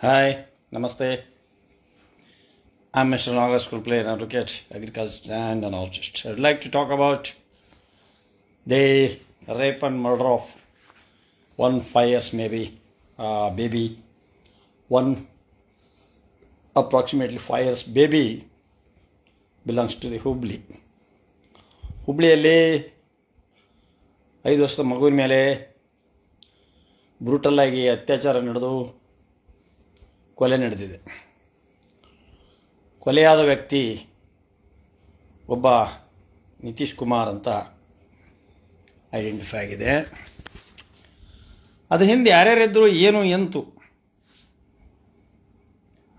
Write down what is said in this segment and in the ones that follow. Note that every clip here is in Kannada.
Hi namaste I'm mister Nagar school player advocate agriculture and an artist I'd like to talk about the rape murder of one five years maybe baby one approximately five years baby belongs to the Hubli ಹುಬ್ಳಿಯಲ್ಲಿ ಐದು ವರ್ಷದ ಮಗುವಿನ ಮೇಲೆ ಬ್ರೂಟಲ್ಲಾಗಿ ಅತ್ಯಾಚಾರ ನಡೆದು ಕೊಲೆ ನಡೆದಿದೆ. ಕೊಲೆಯಾದ ವ್ಯಕ್ತಿ ಒಬ್ಬ ನಿತೀಶ್ ಕುಮಾರ್ ಅಂತ ಐಡೆಂಟಿಫೈ ಆಗಿದೆ. ಅದು ಹಿಂದೆ ಯಾರ್ಯಾರಿದ್ದರು ಏನು ಎಂತು?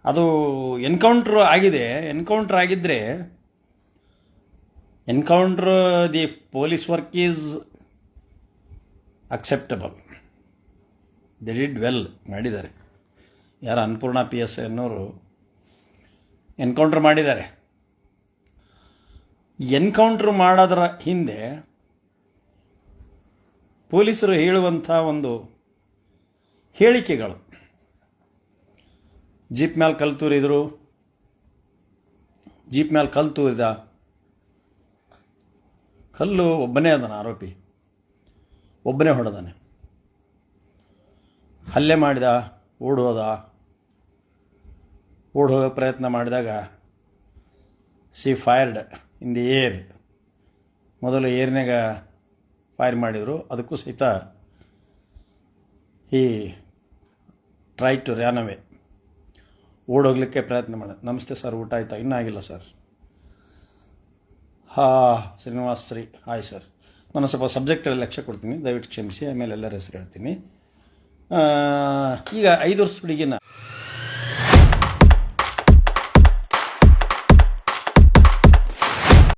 ಅದು ಎನ್ಕೌಂಟ್ರ್ ಆಗಿದೆ. ಎನ್ಕೌಂಟ್ರ್ ಆಗಿದ್ದರೆ encounter the police work is acceptable. They well ಮಾಡಿದ್ದಾರೆ. ಯಾರು ಅನ್ನಪೂರ್ಣ ಪಿ ಎಸ್ ಅನ್ನೋರು ಎನ್ಕೌಂಟ್ರ್ ಮಾಡಿದ್ದಾರೆ. ಎನ್ಕೌಂಟ್ರ್ ಮಾಡೋದರ ಹಿಂದೆ ಪೊಲೀಸರು ಹೇಳುವಂಥ ಒಂದು ಹೇಳಿಕೆಗಳು. ಜೀಪ್ ಮೇಲೆ ಕಲ್ತೂರಿದ್ರು ಜೀಪ್ ಮೇಲೆ ಕಲ್ಲು ತೂರಿದ ಕಲ್ಲು ಒಬ್ಬನೇ ಅದನ ಆರೋಪಿ. ಒಬ್ಬನೇ ಹೊಡೆದಾನೆ ಹಲ್ಲೆ ಮಾಡಿದ ಓಡೋದ? ಓಡ್ ಪ್ರಯತ್ನ ಮಾಡಿದಾಗ she fired in the air ಮೊದಲು ಏರ್ನಾಗ ಫೈರ್ ಮಾಡಿದರು. ಅದಕ್ಕೂ ಸಹಿತ ಈ ಟ್ರೈ ಟು ರ್ಯಾನ್ ಅವೇ ಓಡೋಗ್ಲಿಕ್ಕೆ ಪ್ರಯತ್ನ ಮಾಡ. ನಮಸ್ತೆ ಸರ್ ಊಟ ಆಯ್ತಾ? ಇನ್ನೂ ಆಗಿಲ್ಲ ಸರ್ ಹಾ, ಶ್ರೀನಿವಾಸ್ ಶ್ರೀ ಹಾಯ್ ಸರ್ ನಾನು ಸ್ವಲ್ಪ ಸಬ್ಜೆಕ್ಟಲ್ಲಿ ಲಕ್ಷ್ಯ ಕೊಡ್ತೀನಿ. ದಯವಿಟ್ಟು ಕ್ಷಮಿಸಿ, ಆಮೇಲೆ ಎಲ್ಲರ ಹೆಸರು ಹೇಳ್ತೀನಿ. ಈಗ ಐದು ವರ್ಷ ಹುಡುಗಿನ